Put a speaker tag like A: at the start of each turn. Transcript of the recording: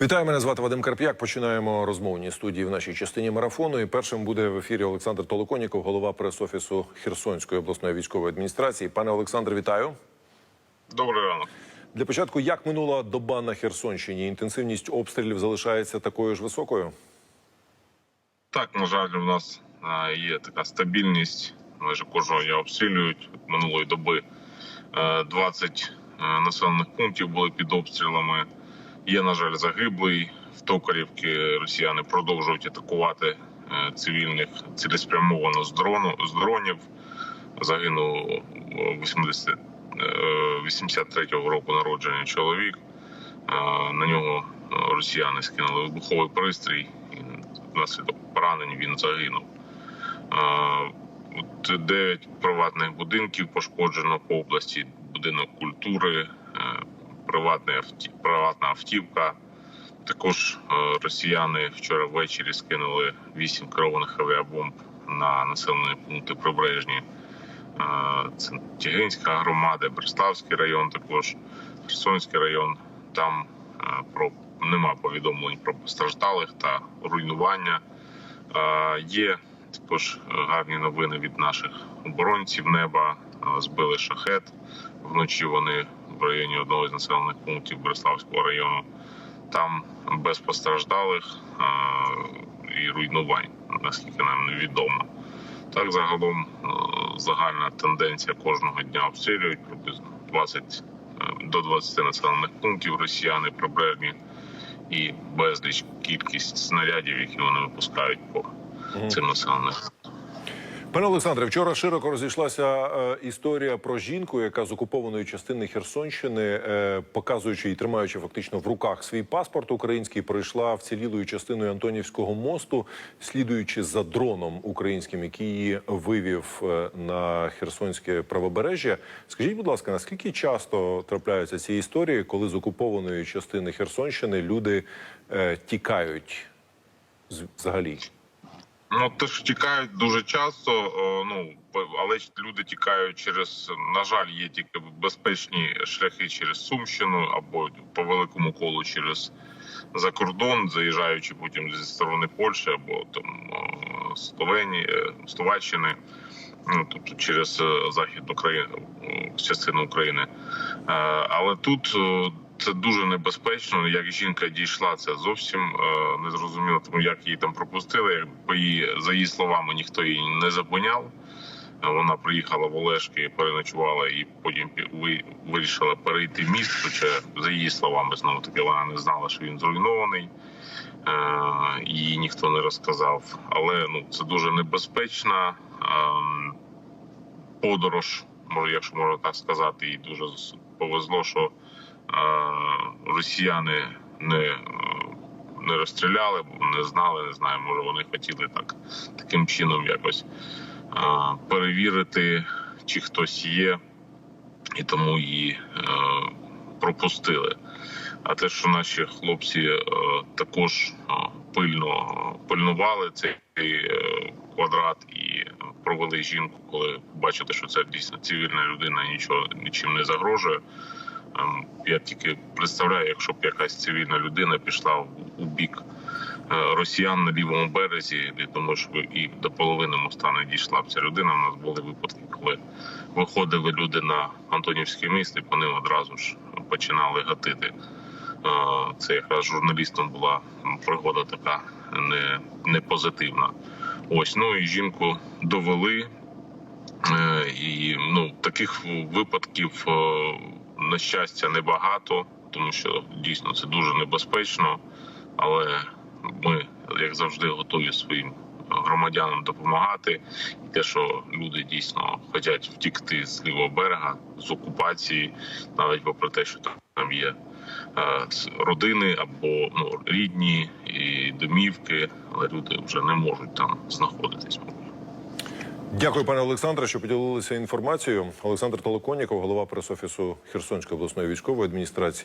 A: Вітаю, мене звати Вадим Карп'як. Починаємо розмовні студії в нашій частині марафону. І першим буде в ефірі Олександр Толоконіков, голова прес-офісу Херсонської обласної військової адміністрації. Пане Олександр, вітаю.
B: Добрий ранок.
A: Для початку, як минула доба на Херсонщині? Інтенсивність обстрілів залишається такою ж високою?
B: Так, на жаль, у нас є така стабільність. Майже кожного дня обстрілюють. Минулої доби е, 20 е, населених пунктів були під обстрілами. Є, на жаль, загиблий. В Токарівці росіяни продовжують атакувати е, цивільних цілеспрямовано з дрону з дронів. Загинув е, 80, е, 83-го року народження чоловік. Е, На нього е, росіяни скинули вибуховий пристрій. І внаслідок поранень він загинув. Е, Дев'ять приватних будинків пошкоджено по області. Будинок культури, е, приватна приватна автівка. Також е, росіяни вчора ввечері скинули вісім керованих авіабомб на населені пункти прибережні. Е, Це Тягинська громада, Берславський район, також Херсонський район. Там е, про нема повідомлень про постраждалих та руйнування. Є також гарні новини від наших оборонців неба. Збили шахет вночі. Вони в районі одного з населених пунктів Берславського району. Там без постраждалих і руйнувань, наскільки нам невідомо. Так, загалом е, загальна тенденція кожного дня обстрілюють приблизно 20 е, до 20 населених пунктів росіяни прибережні і безліч кількість снарядів, які вони випускають по цим населених.
A: Пане Олександре, вчора широко розійшлася е, історія про жінку, яка з окупованої частини Херсонщини, е, показуючи і тримаючи фактично в руках свій паспорт український, пройшла вцілілою частиною Антонівського мосту, слідуючи за дроном українським, який її вивів е, на Херсонське правобережжя. Скажіть, будь ласка, наскільки часто трапляються ці історії, коли з окупованої частини Херсонщини люди тікають взагалі?
B: Ну теж тікають дуже часто. Ну але люди тікають через на жаль, є тільки безпечні шляхи через Сумщину або по великому колу через за кордон, заїжджаючи потім зі сторони Польщі або там Словенії, е, Словаччини. Ну, тобто через е, захід України, е, частину України. Е, Але тут це дуже небезпечно. Як жінка дійшла, це зовсім е, не зрозуміло, тому як її там пропустили. По її за її словами ніхто її не зупиняв. Е, Вона приїхала в Олешки, переночувала і потім вирішила перейти міст. Хоча за її словами знову таки вона не знала, що він зруйнований. Е, Їй ніхто не розказав. Але ну це дуже небезпечна ем, подорож, може, якщо можна так сказати, і дуже повезло, що е, росіяни не, не розстріляли, не знали, не знаю, може вони хотіли так таким чином якось перевірити, чи хтось є, і тому її е, пропустили. А те, що наші хлопці е, також пильно пильнували цей е, квадрат і провели жінку, коли бачили, що це дійсно цивільна людина, нічого нічим не загрожує. Я тільки представляю, якщо б якась цивільна людина пішла у бік е, росіян на лівому березі, я думаю, що і до половини моста не дійшла б ця людина. У нас були випадки, коли виходили люди на Антонівське міст, і по ним одразу ж починали гатити. Е, Це якраз журналістам була пригода така не, не позитивна. Ось ну і жінку довели. Е, І ну таких випадків, на щастя, небагато, тому що дійсно це дуже небезпечно. Але ми, як завжди, готові своїм громадянам допомагати. І те, що люди дійсно хочуть втікти з лівого берега з окупації, навіть попри те, що там є е, родини або ну рідні і домівки, але люди вже не можуть там знаходитись.
A: Дякую, пане Олександре, що поділилися інформацією. Олександр Толоконіков, голова прес-офісу Херсонської обласної військової адміністрації.